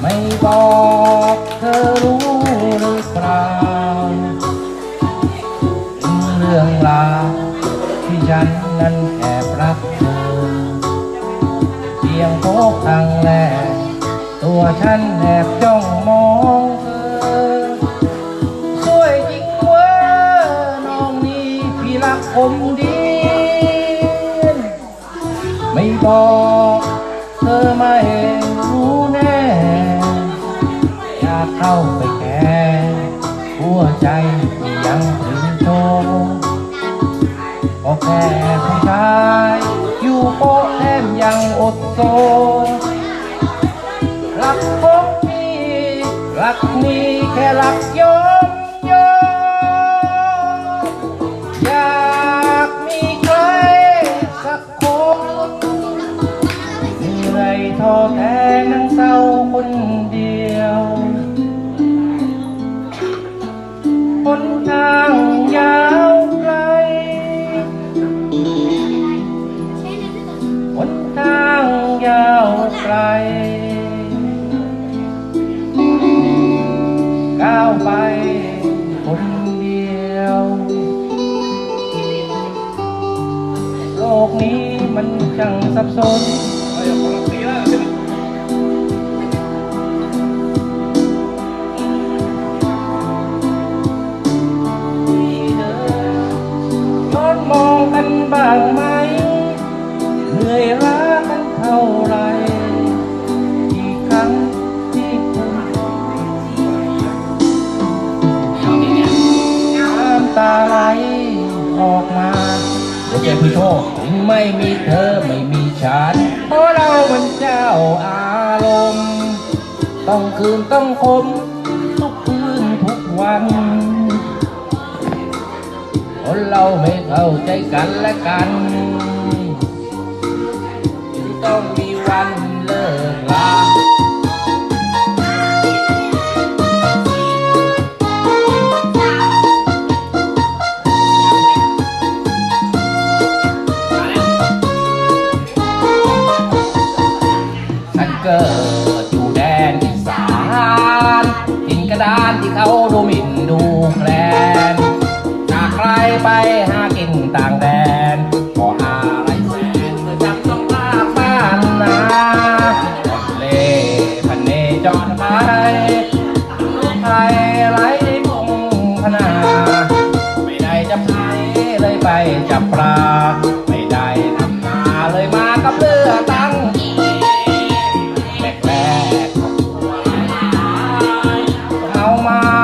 ไม่บอกเธอรู้หรือเปล่าเรื่องราวที่ฉันนั้นแอบรักเธอเพียงพบครั้งแรกตัวฉันแอบจ้องมองเธอช่วยจริงเว้น้องนี่พี่รักผมดี ไม่บอกเธอไม่ เข้าไปแก่หัวใจที่ยังถึงโตก็แค่ผู้ชายอยู่โปะแถมยังอดโซรักพบนี้รักนี้แค่รักยอม ไกล ก้าวไปคนเดียว โลกนี้มันช่างสับสนย้อนมองกันบ้างไหม ไหลออกมาหัวใจพี่โชคถึงไม่มีเธอไม่มีฉันเพราะเรามันเจ้าอารมณ์ ต้องคืนต้องคม ทุกคืนทุกวัน คนเราไม่เข้าใจกันและกันจึงต้องมีวันเลิกลา ดอยู่แดนอีสานหินกระดานที่เขาดูหมิ่นดูแคลนหากใครไปหากินต่างแดนขอหาไรแสนเพื่อจำต้องลาบ้านนาเล่พันเนจอดไปไทยไหลพงพนา ไม่ได้จับไปเลยไปจับปลา ไม่ได้ทำนาเลยมากับเลือตา falar.